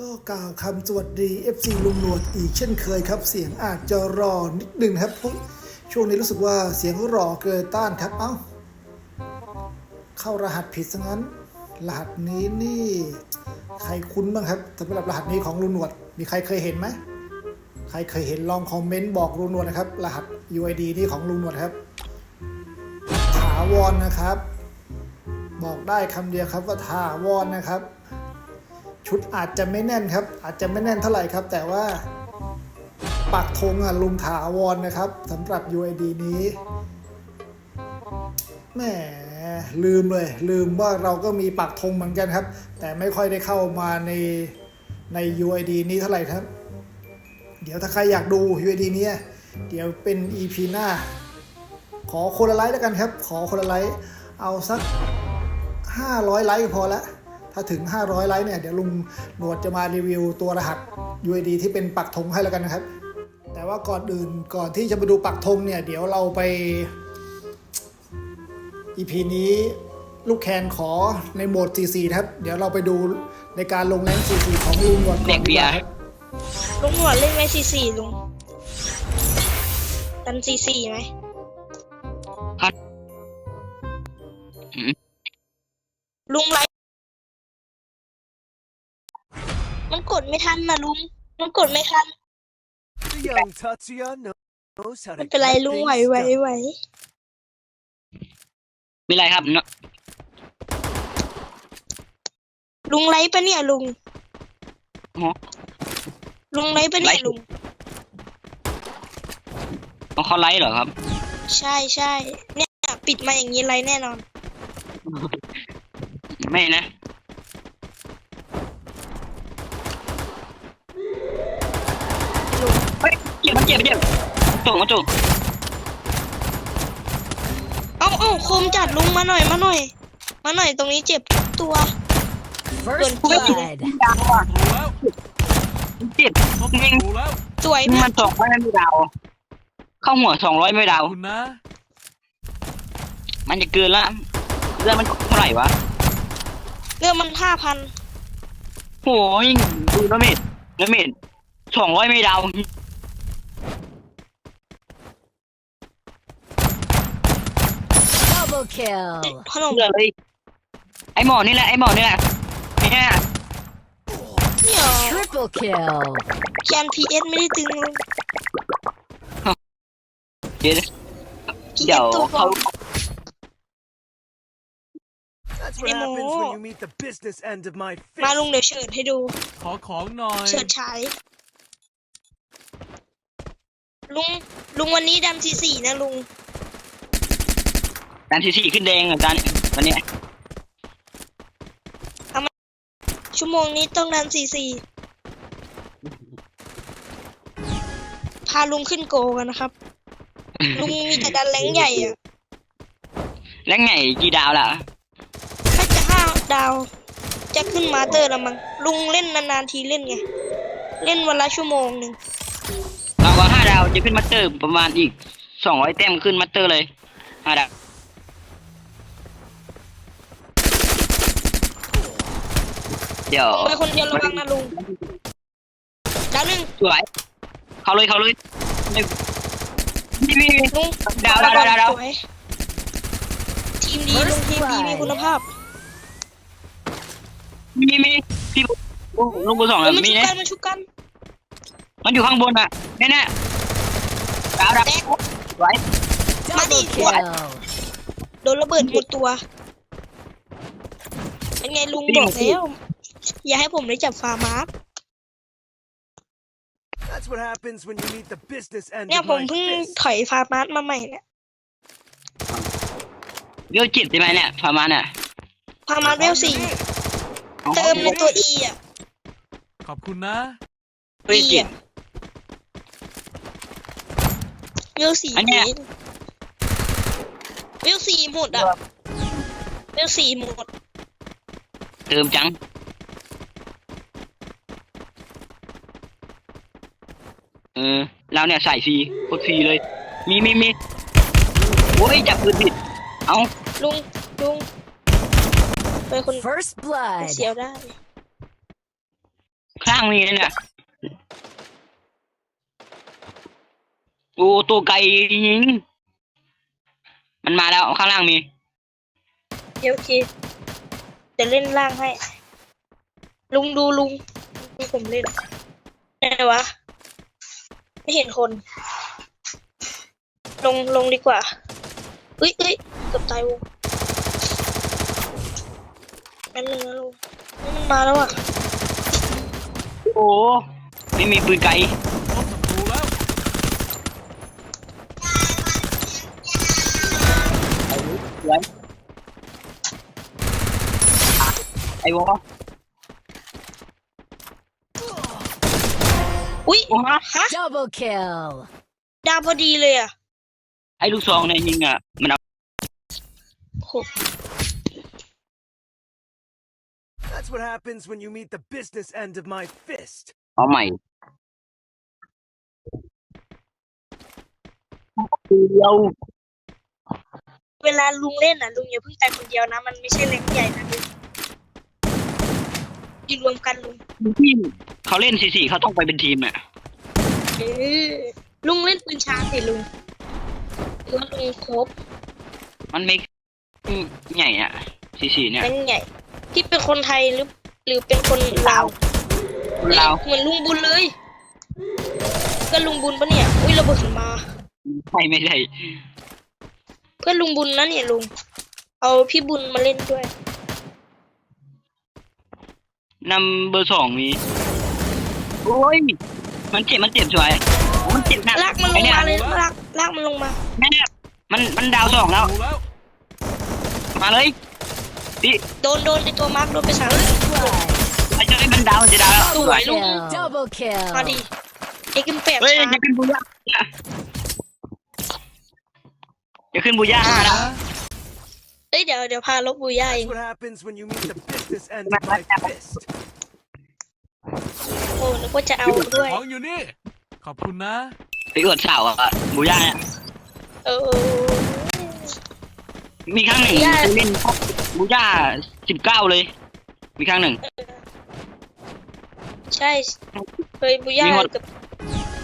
ก็กล่าวคำสวัสดี FC ลุงหนวดอีกเช่นเคยครับ เสียงอาจจะรอนิดนึงครับช่วงนี้รู้สึกว่าเสียงรอเกินต้านครับเอ้า เข้ารหัสผิดซะงั้น รหัสนี้นี่ ใครคุ้นบ้างครับสำหรับรหัสนี้ของลุงหนวด มีใครเคยเห็นไหมใครเคยเห็นลองคอมเมนต์บอกลุงหนวดนะครับ รหัส UID นี่ของลุงหนวดครับถาวรนะครับ บอกได้คำเดียวครับว่าถาวรนะครับ ชุดอาจจะไม่แน่นครับ อาจจะไม่แน่นเท่าไหร่ครับ แต่ว่าปักธงอะลุงถาวรนนะครับสำหรับ UID นี้แหมลืมเลย ลืมว่าเราก็มีปักธงเหมือนกันครับ แต่ไม่ค่อยได้เข้ามาในใน UID นี้เท่าไหร่ครับ เดี๋ยวถ้าใครอยากดู UID เนี้ยเดี๋ยวเป็น EP หน้า ขอคนละไลค์แล้วกันครับ ขอคนละไลค์เอาสัก 500 ไลค์ก็พอละาถึง 500 ไลค์เนี่ย เดี๋ยวลุงหนวดจะมารีวิวตัวรหัส UID ที่เป็นปักธงให้แล้วกันนะครับ แต่ว่าก่อนอื่นก่อนที่จะไปดูปักธงเนี่ย เดี๋ยวเราไป EP นี้ลูกแคนขอในโหมด CC นะครับ เดี๋ยวเราไปดูในการลงแรง CC ของลุงหนวดก่เด็อนกดีเบีกยร์ว่าครับลุงหนวดเล่นไหมซีซีลุงดันซีซีไหมฮะอืมลุงไร ดไม่ทันนะลุงมันกดไม่ทัน The young Tatsuya knows how ไม่ to เป็นไร get ลุง things ไหวไหว done. ไหวมีอะไรครับเนาะลุงไรปะเนี่ยลุงอ๋อลุงไรปะเนี่ยไลฟ์ลุง เอาเขาไลฟ์เหรอครับ ใช่ใช่เนี่ยปิดมาอย่างนี้ไรแน่นอน ไม่นะ เฮ้ยเจ็บมันเจ็บมันเจ็บจุกมาจุกเอาเอาโคมจัดลุงมาหน่อยมาหน่อย มาหน่อยตรงนี้เจ็บตัว First Good blood. ดาวอะเจ็บยิงรู้แล้วสวยไหมมันสองร้อยไม่ดาว เข้าหัวสองร้อยไม่ดาว คุณนะมันจะเกินละเรื่องมันเท่าไหร่วะเรื่องมันห้าพันโหยิงดูดาเมจดาเมจสองร้อยไม่ดาว Double kill. ขนมเชื่อเลยไอหมอนี่แหละไอหมอนี่แหละเนี่ยเนี่ย Triple kill. แคนพีเอสไม่ได้ตึงลุงเดี๋ยวพีเดี๋เอยวสตัวปลอเขาม That's Any what happens more? when you meet the business end of my มาลุง fist. เดี๋ยวเฉิดให้ดู ขอของหน่อย เฉิดฉายลุงลุงวันนี้ดำสีสีนะลุง การทีสี่ขึ้นแดงอาจารย์วันเนี้ยชั่วโมงนี้ต้องดันสีสีพาลุงขึ้นโกกันนะครับ ลุงมีแต่ดันแรงใหญ่อะแล้วไงกี่ดาวล่ะถ้าจะห้าดาว จะขึ้นมาสเตอร์แล้วมั้งลุงเล่นนานๆทีเล่นไง เล่นวันละชั่วโมงหนึ่งเราว่าห้าดาวจะขึ้นมาสเตอร์ประมาณอีกสองร้อยแต้มขึ้นมาสเตอร์เลยห้าดาว เดี๋ยวไปคนเดียวระวังนะลุงดาวหนึ่งสวย เขาเลยเขาเลยนี่มีลุงดาวดาวดาวดาวดาวสวยทีมดีลุงทีมดีมีคุณภาพมีมีพี่ลูกเบอร์สองเฮ้อะยมันมีชุบนะกันมันชุบกัน มันอยู่ข้างบนอะแน่แน่ดาวดาวแตกสวยมาดิ Double หัว kill. โดนระเบิดหมดตัวเป็นไงลุงบอกแล้ว อย่าให้ผมได้จับฟาร์มาร์ That's what happens when you meet the business end เนี่ย of ผม my เพิ่ง fist. ถอยฟาร์มาร์มาใหม่เนี่ยเลี้ยวจิตใช่ไหมเนี่ยประมาณน่ะฟาร์มาร์เวลสี่เติมในตัว E อะ ขอบคุณนะเลี้ยว E จิตอะเวลสี่อันเนี้ย เวลสี่หมดอะเวลสี่หมด เติมจัง ออเราเนี่ยใส่ฟรีโคตรฟรีเลย มีมีมีโอ้ยจับปืนผิด เอาลุงลุงไปคน First blood. เสียวได้ฆ่าางมีนะเนี่ยโอ้ตัวไกลยิง มันมาแล้วข้างล่างมี เดี๋ยวโอเคจะเล่นล่างให้ ลุงดูลุงดูผมเล่นไหนวะ ไม่เห็นคน ลงลงดีกว่าเอ้ยเอ้ยเกือบตายวงแป๊บนึงนะลุงมันมาแล้วอะโอ้ไม่มีปืนไกลไอ้วอย โอ้ ฮะฮะ Double kill. ดาวพอดีเลยอะไอ้ลูกซองเนี่ยยิงอะ มันเอาโห That's what happens when you meet the business end of my fist. เอาใหม่เดียวเวลาลุงเล่นอะลุงอย่าเพิ่งตายคนเดียวนะ มันไม่ใช่เล็กใหญ่นะลุงอยู่รวมกันลุง ทีมเขาเล่นสี่สี่เขาต้องไปเป็นทีมอะ เออลุงเล่นปืนช้าสิลุงหรือว่าลุงครบมันไม่ใหญ่อะสี่สี่เนี่ยแบงค์ใหญ่ ที่เป็นคนไทยหรือหรือเป็นคนลาวเราวเหมือนลุงบุญเลยเพื่อนลุงบุญปะเนี่ย อุ้ยระเบิดมาใช่ไม่ใช่เพื่อนลุงบุญนะเนี่ยลุง เอาพี่บุญมาเล่นด้วยนำเบอร์สองมี โอ้ย มันเจ็บมันเจ็บสวย มันเจ็บหนักลากมันลไอ้งเนี่ยมาเลยลากลากมันลงมาแม่มันมันดาวสองแล้วรู้แล้วมาเลยพี่โดนโดนไอตัวมาร์กโดนไปสาม Blood. ไอ้เจ้าไอ้มันดาวมันจะดาวแล้วสวยลุง Kill. Double มาดิ kill. ไอ้กินแปดเฮ้ยชาจะขึ้นบูย่าจะขึ้นบูย่าห้าแล้วเอ้ยเดี๋ยวเดี๋ยวพาลบบูย่าเอง โอ้นึกว่าจะเอาด้วย ของอยู่นี่ ขอบคุณนะไปอวดสาวอะบูย่าเนี่ยเออ มีครั้งหนึ่งบูย่าเล่นบูย่าสิบเก้าเลย มีครั้งหนึ่ง ใช่ เคยบูย่ามีหมดเกือบ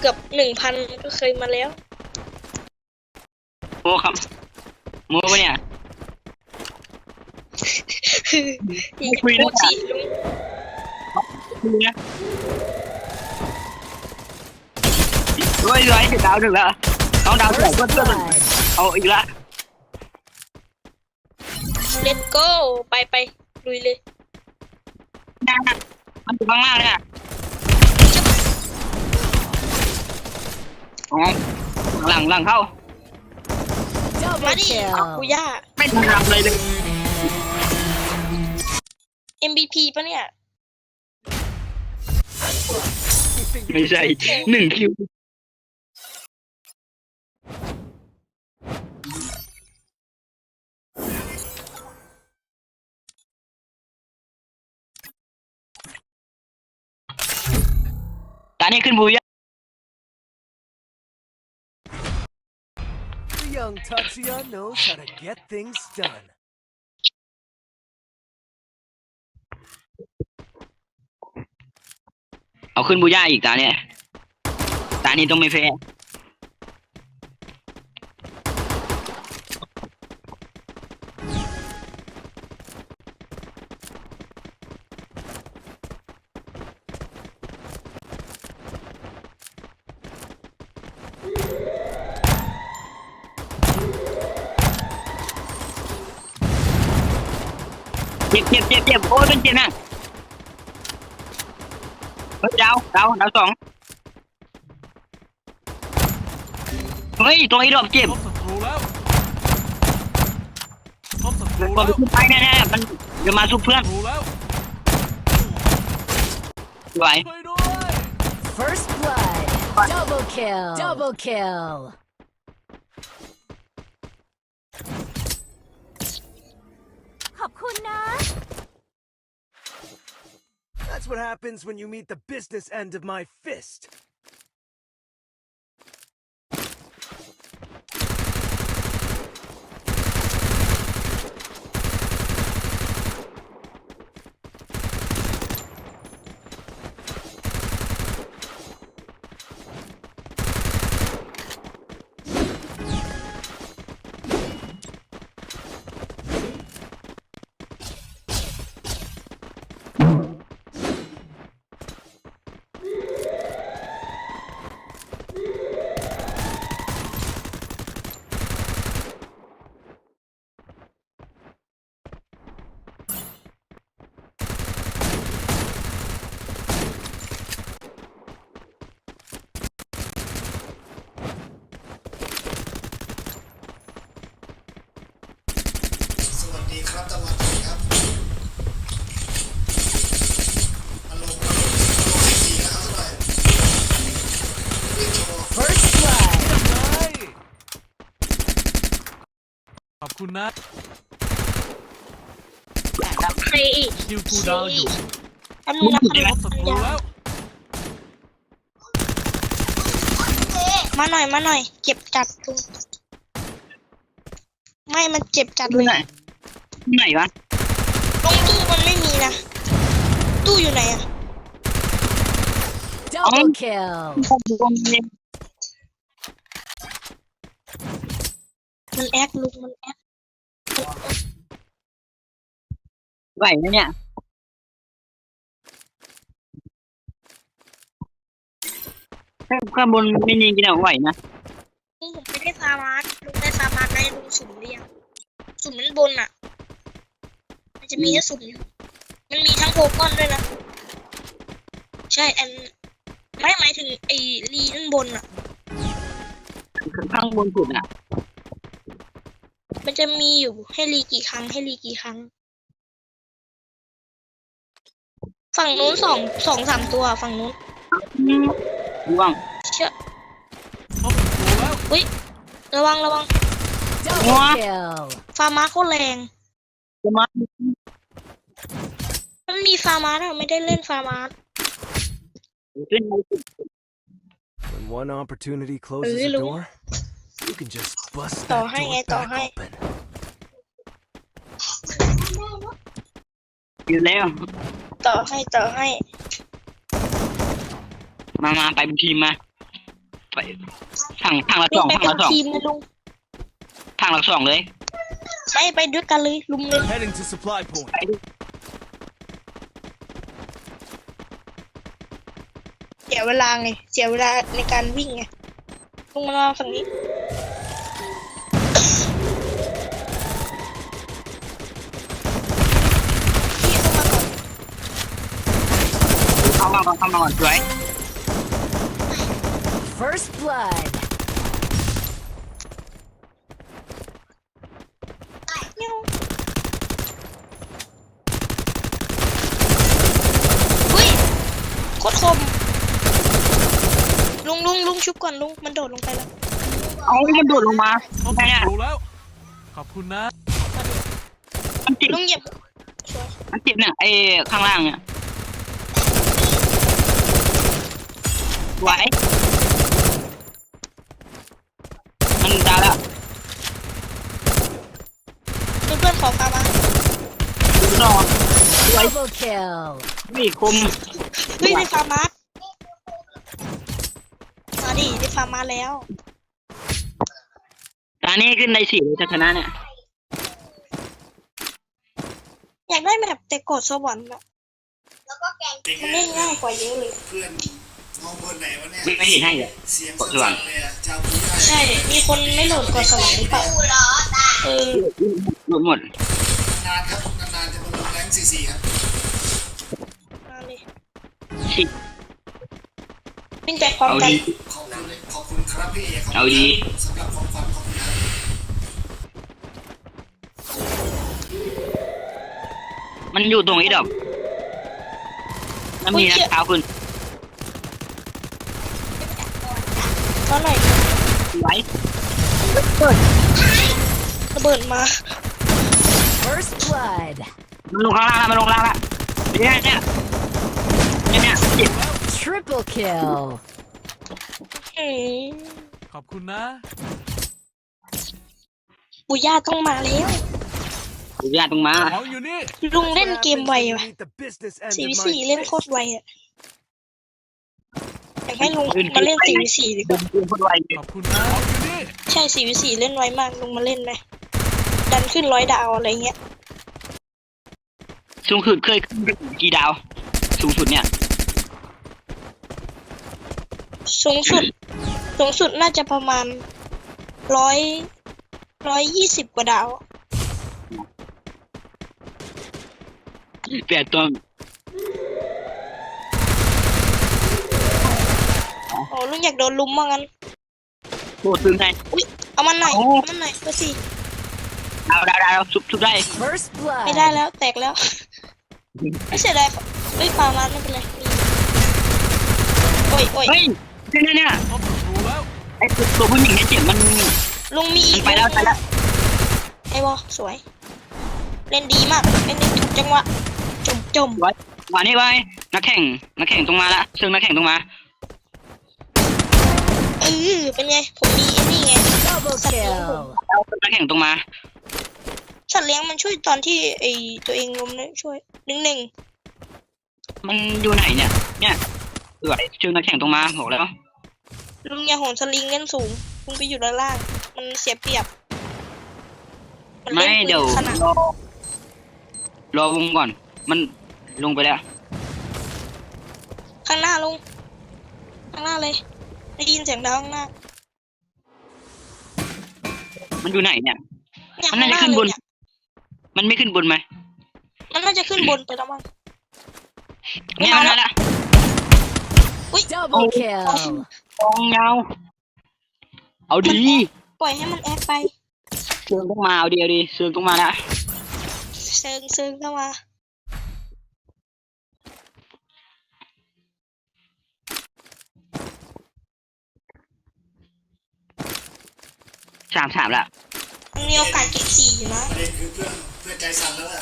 เกือบหนึ่งพันก็เคยมาแล้วโอ้ครับโม้ปะเนี่ยอย่าคุยนะพูดสิลุง คุยนะเฮ้ยร้อยจะดาวถึงแล้วน้องดาวใส่ First เพื่อนเพื่อน blood. เอาอีกละเลตโก้ไปไปลุยเลยนั่นน่ะมันอยู่ข้างล่างเนี่ยอ๋อหลังหลังเข้า มา Double ดิบู kill. ย่าไม่ทำเลยเลย MVP ปะเนี่ย ไม่ใช่หนึ่งคิวตอนนี้ขึ้นบูย่า The young Tatsuya knows how to get things done. เอาขึ้นบูย่าอีกตาเนี่ย ตานี้ต้องไม่แพ้เจ็บเจ็บเจ็บเจ็บโอ้ยเป็นเจ็บนะ ดาวดาวดาวสองเฮ้ยตัวไอ้ดอกเจ็บพบศัตรูแล้วพบศัตมัรูแล้วไปแน่ๆมันจะมาสู้เพื่อนไหวช่วยด้วย First blood. Double kill. Double kill. That's what happens when you meet the business end of my fist. รับจัวะนี้ครับอารมณ์อารมณ์อารมณ์ดีนะคบาน First blood. ขอบคุณนะใครอีกคิวคูดาวอยู่อันนู้นนรับบศัตรูแล้ว มาหน่อยมาหน่อย เจ็บจัดลุงไม่มันเจ็บจัดเลย ไหนวะตรงตู้มันไม่มีนะ ตู้อยู่ไหนอะ Double kill. มันแอคลุงมันแอคไหวไหมเนี่ยถ้าข้างบนไม่ยิงกินเอาไหวนะลุงผมไม่ได้ฟาร์มาร์ลุงได้ฟาร์มาร์ได้ลุงสุ่มหรือยังสุ่มมันบนอะ มันจะมีแค่สุ่มอยู่ มันมีทั้งโพกอนด้วยนะ ใช่อันไม่หมายถึงไอ้ลีด้านบนอะข้างบนสุดอะ มันจะมีอยู่ให้รีกี่ครั้ง ให้รีกี่ครั้ง ฝั่งนู้นสองสองสามตัวฝั่งนู้นร่วงเชื่อพบศัตรูแล้วอุ้ยระวังระวัง Double What? kill. ฟาร์มาโคตรแรง จะมามันมีฟาร์มาแต่ไม่ได้เล่นฟาร์มาขึ้นไปสุด When one opportunity closes a Hello. door, you can just bust ต่อ that ให้ไง door ต่อ back ให้ open. อยู่แล้ว ต่อให้ต่อให้ มามาไปเป็นทีมมา ไปทางทางละลุสงองไปทางเป็นละสองทีมเลยลุงทางละสองเลย ไปไปด้วยกันเลยลุงเลย Heading to supply point. ไปดิเสียเวลาไง เสียเวลาในการวิ่งไงลุงมาฝั่งนี้ พี่เข้ามาก่อนเข้ามาก่อนเข้ามาก่อนสวย First blood. เงี้ยวเฮ้ยโคตรคม ลุงลุงลุงชุบก่อนลุงมันโดดลงไปแล้วเอามันโดดลงมาพบไงศัอะตรูแล้ว ขอบคุณนะ มันเจ็บลุงเหยียบสวยมันเจ็บเนี่ยไอ้ข้างล่างเนี่ยไหวมันดาวแล้วเพื่อนๆขอพามาดูนอนไหว Double kill. นี่คม เฮ้ยได้ฟาร์มาสมา ดิได้ฟาร์มาสแล้ว ตานี้ขึ้นในสี่เลยจะชนะเนี่ยอยากได้แบบแต่กดสวรรค์อะมันเล่นง่ายกว่าเยอะเลย เพื่อนมองบนไหนวะเนี่ยไม่ไม่เห็นให้เลยเสียงกดส่วนเลยอะจำไม่ได้ใช่ มีคนไม่โหลดกดสวรรค์หรือเปล่าเออหมดหมดนานครับนานๆจะมาลงแรงซีซีครับมาเลยชิดวิ่งไปพร้อมเอากันดีขอบ คุณขอบคุณครับพี่เอกขบคุณเอาดีสำหรับของขวัญขอบคุณครับมันอยู่ตรงนี้ดอกมันมีนะเท้าคุณตอนหน่อยไหวระเบิดมา First blood. มันลงข้างล่างแล้วมันลงข้างล่างแล้วเนี่ยเนี่ยเนี่ยเนี่ยเจ็บ Triple kill. อืมขอบคุณนะปุย่าต้องมาแล้วดูญาติตรงมาของอยู่นี่ลุง That's เล่น what เกม happens ไว when you ว่ะ meet the business end สี่ of วิ my สี่เล่น fist. โคตรไวอะอยากให้ลุงมาเล่นสี่วิสี่ดีกดูว่าดูคนไวขอบคุณนะของอยู่นี่ใช่สี่วิสี่เล่นไวมากลุงมาเล่นไหมดันขึ้นร้อยดาวอะไรเงี้ยสูงสุดเคยขึ้นไปกี่ดาว สูงสุดเนี่ย สูงสุด สูงสุดน่าจะประมาณร้อยร้อยยี่สิบกว่าดาวแปดตัวโอ้ลุงอยากโดนลุมว่างั้นโคตรซึ้งไงอุ้ยเอามันหน่อยโอ้เอามันหน่อยเบอร์สี่ดาวดาวดาวชุบชุบได้ First ไม่ได้ blood. แล้วแตกแล้ว ไม่เสียดายเฮ้ยฟาร์มาสไม่เป็นไรมีโอ้ยโอ้ยเฮ้ย เนี่ยเนี่ยพบศัตรูแล้วไอ้ตัวตัวผู้หญิงเนี่ยเจ็บมันลุงมีอีกมันไปแล้วไปแล้วไออ้บอสวย เล่นดีมาก เล่นได้ถูกจังหวะจมจมมานี่ไว้นักแข่งนักแข่งตรงมาละเชิงนักแข่งตรงมาเออเป็นไง ผมมีไอ้นี่ไง Double kill. เอานักแข่งตรงมาสัตว์เลี้ยงมันช่วยตอนที่ไอตัวเองล้มนะช่วยหนึ่งหนึ่งมันอยู่ไหนเนี่ย เนี่ย สวยเชิงนักแข่งตรงมาบอกแล้วลุงอย่าโหนสลิงเล่นสูงลุงไปอยู่ด้านล่าง มันเสียเปรียบนไม่ล่นปืนเดี๋ยวขนาดรอรอวงก่อน มันลงไปแล้ว ข้างหน้าลุงข้างหน้าเลยได้ยินเสียงดาวข้างหน้ามันอยู่ไหนเนี่ย เนี่ยมันข้างน่าหจะน้าขึ้นเลบยน เนี่ยมันไม่ขึ้นบนไหมมันน่าจะขึ้นบนไปแล้วมั้งเนี่ยมามาแล้ว แล้ว Double kill. กองเงา เอาดีปล่อยให้มันแอคไป เชิงต้องมาเอาดีเอาดีเชิงต้องมาละเซิงเซิงเข้ามาสามสามละมันมีโอกาสเก็บสี่อยู่นะประเด็นคือเพื่อนเพื่อนใจสั่นแล้วล่ะ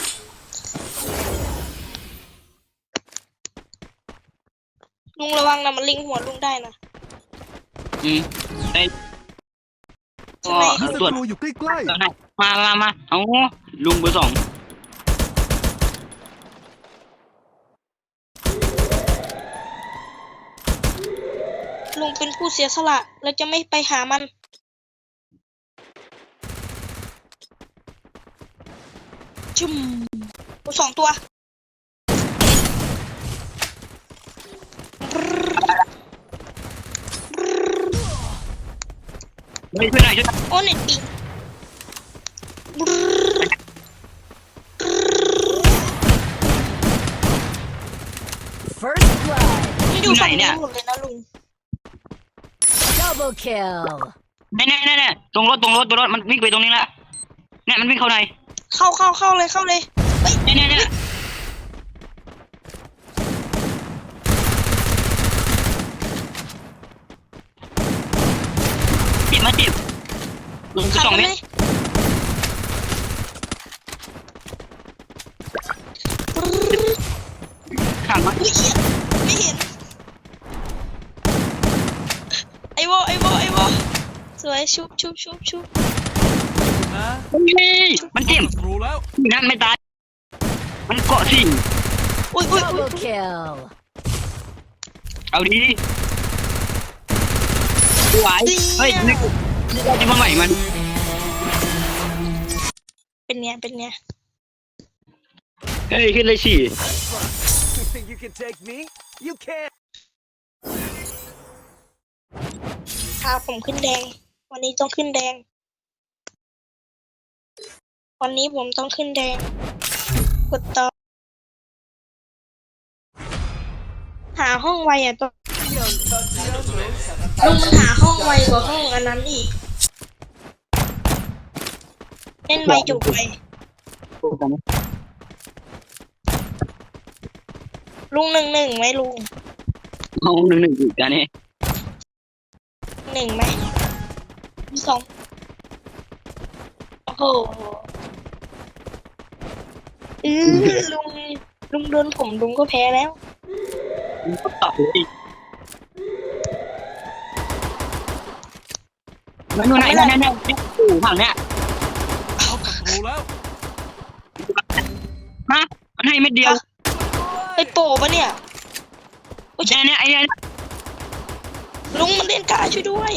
ลุงระวังนะมันลิงหัวลุงได้นะอืมได้ใช่ไหมก็มีศัตรวจตรูอยู่ใกล้แล้วให้มามามาเอาลุงเบอร์สองลุงเป็นผู้เสียสละเราจะไม่ไปหามัน จุ่มโอ้สองตัว เฮ้ยช่วยหน่อยช่วยหน่อยโอ้เน็ตปิงๆ First blood. มันอยู่ฝั่งนี้หมดเลยนะลุง Double kill. แน่แน่แน่แน่ตรงรถตรงรถตรงรถมันวิ่งไปตรงนี้ละเนี่ยมันวิ่งเข้าในเข้าเข้าเข้าเลยเข้าเลยเฮ้ย แน่แน่แน่เจ็บมาเจ็บลุง ขัสองมันเมเลตรยขังมาอุ้ยเหี้ยไม่เห็นไอวอไอวอไอวอสวยชุบชุบชุบชุบนะเฮ้ยมันเจ็บศัตรูแล้วนั่นไม่ตาย มันเกาะสิ่งอุ้ยอุ้ยอุ้ย Double kill. เอาดีไหวเฮ้ยนี่นี่เราจะมาใหม่มัน เป็นเนี้ยเป็นเนี้ยเฮ้ยขึ้นเลยสิๆ You think you can take me? You can't. พาผมขึ้นแดง วันนี้ต้องขึ้นแดง วันนี้ผมต้องขึ้นแดง กดต่อ หาห้องไวอะต้องลุงมันหาห้องไวกว่าห้องอันนั้นอีก เล่นไวจุกไวลุงหนึ่งหนึ่งไหมลุงห้องหนึ่งหนึ่งอีกอันนี้หนึ่งไหมสองโอ้โหอือลุงลุงโดนผมลุงก็แพ้แล้วตอบเลยมันอยู่ไหนเนี่ยเนี่ยเนี่ยอยู่ฝั่งเนี้ยเอาศัต รูแล้วฮะมันให้เม็ดเดียวไปโป๋ปะเนี่ยเนี่ยเนี่ยไอ้เนี่ยลุงมันเล่นกาช่วยด้วย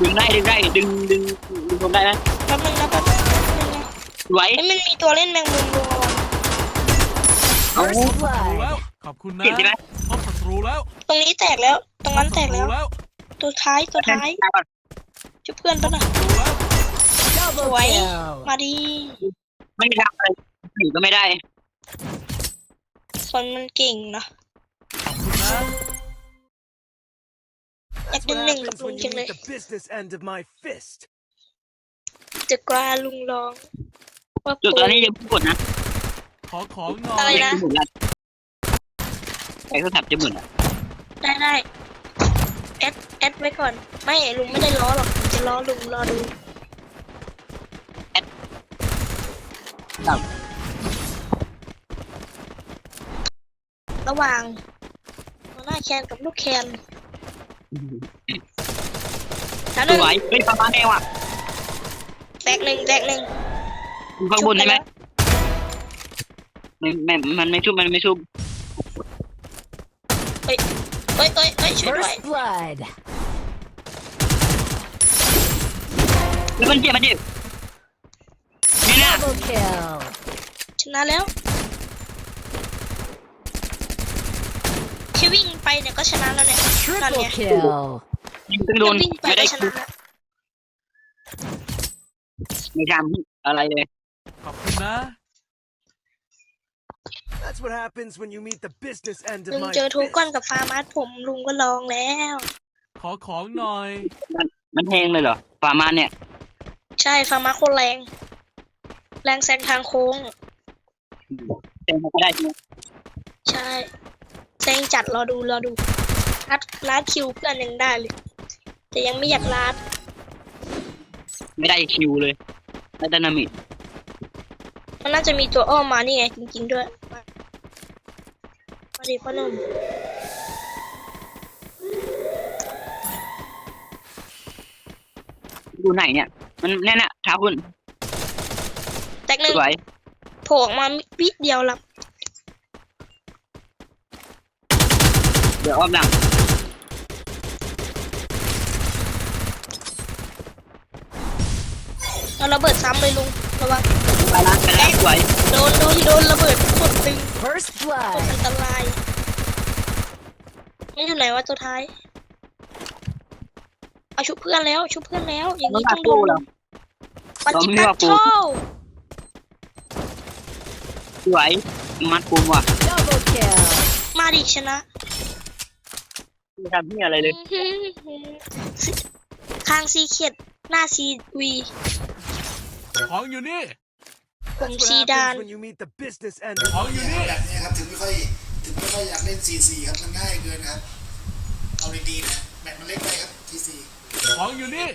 ดึงได้ดึงได้ดึงดึงดึงลงได้ไหมแป๊บนึงนะแป๊บนึงนะแป๊บนึงนะไหวเอ้ยมันมีตัวเล่นแมงมุมลุงระวังเอา First ศัตรู blood. แล้ว ขอบคุณนะเจ็บใช่ไหม พบศัตรูแล้วตรงนี้แตกแล้ว ตรงนั้นแตกแล้ว พบศัแล้วตัวท้ายตัวท้ายช่วยเพื่อนปะนะศัตรูแล้ว Double Ủa? kill. มาดี ไม่ได้อะไรหนีก็ไม่ได้ คนมันเก่งเนอะขอบคุณนะอยาก That's ดึง what หนึ่งกับ happens ลุง when จั you งเลย meet the business end of my fist. จะกล้าลุงร้องว่าจุดตอนนี้ยังไม่กดนะ ขอของหน่ออะไรยนะจะหมุนละไอ้โทรศัพท์จะหมุนอะ ได้ได้แอดแอดไว้ก่อน ไม่ลุงไม่ได้ล้อหรอก จะล้อลุงรอดู ครับ ระหว่างหัวหน้าแคนกับลูกแคนแล้วหสนึ่งวยเฮ้ยประมาณแนวอะแตกหนึ่งแตกหนึ่งอยู่ข้างบนใช่ไหมไม่ไม่มันไม่ชุบมันไม่ชุบเอ้ยเอ้ยเอ้ยช่วยด้วย First blood. แล้วมันเจ็บมันเจ็บ นี่นะ Double kill. ชนะแล้วแค่วิ่งไปเนี่ยก็ชนะแล้วเนี่ยนั่น Triple ไง kill. ยิงตึงโดนแค่วิ่งไปไม่ก็ได้ชนะแล้วไม่ทำอะไรเลย ขอบคุณนะ That's what happens when you meet the business end ลุ of ง my เจอทูก้อน fist. กับฟาร์มัสผมลุงก็ลองแล้ว ขอของหน่อย มันมันแทงเลยเหรอประมาณเนี่ย ใช่ฟาร์มัสโคนแรง แรงแซงทางโค้งแทงก็ได้ใช่ไหมใช่แซงจัดรอดูรอดูลัดลัดคิวเพื่อนยังได้เลย แต่ยังไม่อยากลัดไม่ได้คิวเลยไม่ได้นามิดมันน่าจะมีตัวอ้อมมานี่ไงจริง ๆ ด้วยมามาดิพ่อหนุ่มอยู่ไหนเนี่ย มันแน่น่ะเท้าคุณแตกหนึ่ง สวยโผล่ออกมาวิดเดียวละเดี๋ยวอ้อมหลังเอาระเบิดซ้ำเลยลุงระวังไปละไปละสวยโดนโดนโดนระเบิดกดตึง First กด blood. อันตรายนี่อยู่ไหนวะตัวท้ายเอาชุบเพื่อนแล้วชุบเพื่อนแล้ว อย่างมันนี้มาต้องโดปูนเหรอปาจิเราไม่ตัว่าดปูเท่า สวยมัดกุมว่ะ Double kill. มาดิชนะไม่ทำที่อะไรเลย ข้างซีเขียดหน้าซีวีของอยู่นี่ ผม That's what ซีดาน happens when you meet the business end of ของอยู่นี่ แบบนี้ครับถึงไม่ค่อยถึงไม่ค่อยอยากเล่น4-4ครับมันง่ายเกินนะครับ เอาดีๆนะแมตช์มันเล็กไปครับ T4 ของอยู่นี่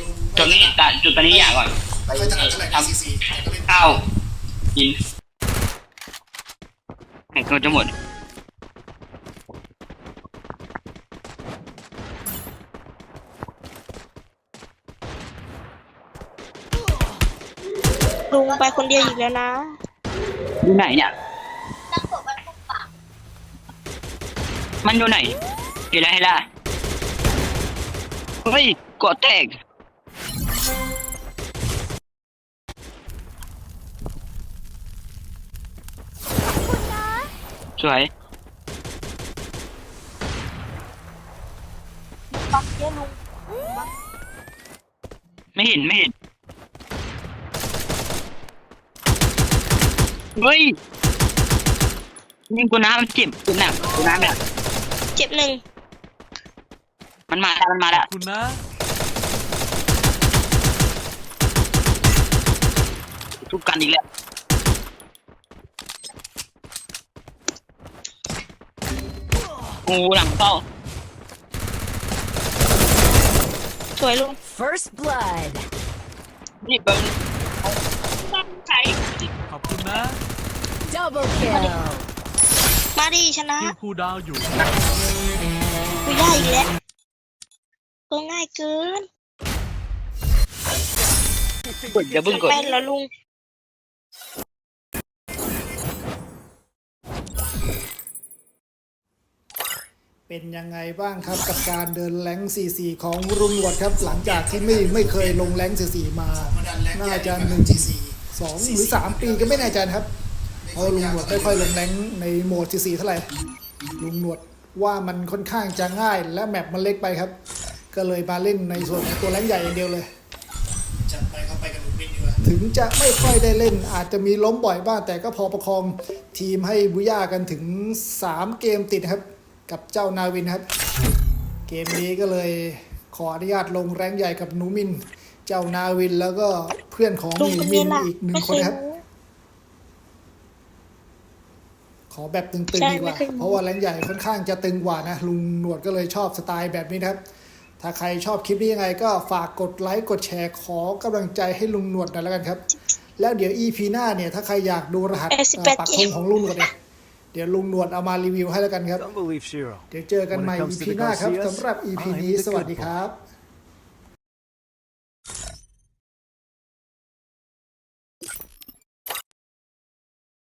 ลุงจุดนี้ตัดจุดตอนนี้อยากก่อน ไม่ค่อยถนัดเท่าไหร่ในท4-4แต่ก็เล่นำข้าวกินแข่งก็จะหมด ลุงไปคนเดียวอีกแล้วนะ อยู่ไหนเนี่ยมันอยู่ไหนเห็นแล้วเห็นแล้วเฮ้ยเกาะแตก วยปักเยอะลุงไม่เห็นไม่เห็นเฮ้ยยิงกูน้ำมันเจ็บกูหนักกูน้ำแบบเจ็บหนึ่งมันมาแล้วมันมาแล้วคุณนะทุบกันอีกแล้ว โอ้หลังเป้าสวยลุง First blood. นี่เป็นใครขอบคุณนะ Double kill. มาดิชนะที่ครูดาวอยู่คุยได้อีกแล้วก็ง่ายเกิน กดอย่าเพิ่งกด เป็นแล้วลุง เป็นยังไงบ้างครับกับการเดินแรง4-4 ของรุงหนวดครับ หลังจากที่ไม่ไม่เคยลงแรง4-4มา น่าจะหนึ่งสองหรือ3ปีก็ไม่แน่ใจนะครับเพราะลุงหนวดไม่ค่อยลงแรงในโหมด4-4เท่าไหร่ลุงหนวดว่ามันค่อนข้างจะง่ายและแมปมันเล็กไปครับ ก็เลยมาเล่นในส่วนของตัวแรงใหญ่อย่างเดียวเลยจัดไปเข้าไปกับลุงมินดีกว่าถึงจะไม่ค่อยได้เล่นอาจจะมีล้มบ่อยบ้างแต่ก็พอประคองทีมให้บุย่ากันถึง3เกมติดครับ กับเจ้านาวินครับ เกมนี้ก็เลยขออนุญาตลงแรงใหญ่กับหนูมิน เจ้านาวินแล้วก็เพื่อนของลุหงนูคนมินี้นล่ะอีกหนึ่ไม่งเคคนยครับรู้ขอแบบตึงใช่ๆดีกว่าไม่เคยรู้เพราะว่าแรงใหญ่ค่อนข้างจะตึงกว่านะ ลุงหนวดก็เลยชอบสไตล์แบบนี้นะครับ ถ้าใครชอบคลิปนี้ยังไง ก็ฝากกดไลค์กดแชร์ขอกำลังใจให้ลุงหนวดหน่อยแล้วกันครับ แล้วเดี๋ยว EP หน้าเนี่ย ถ้าใครอยากดูรหัสเอสิบเอ่แปอดปักเกธมงของลุงหนวดเนี่ย เดี๋ยวลุงหนวดเอามารีวิวให้แล้วกันครับ Don't believe Shiro. เดี๋ยวเจอกันใหม่ When it comes EP to the หน้าครับ Garcias, สำหรับ EP I'm นี้ the สวัส good ดี boy. ครับ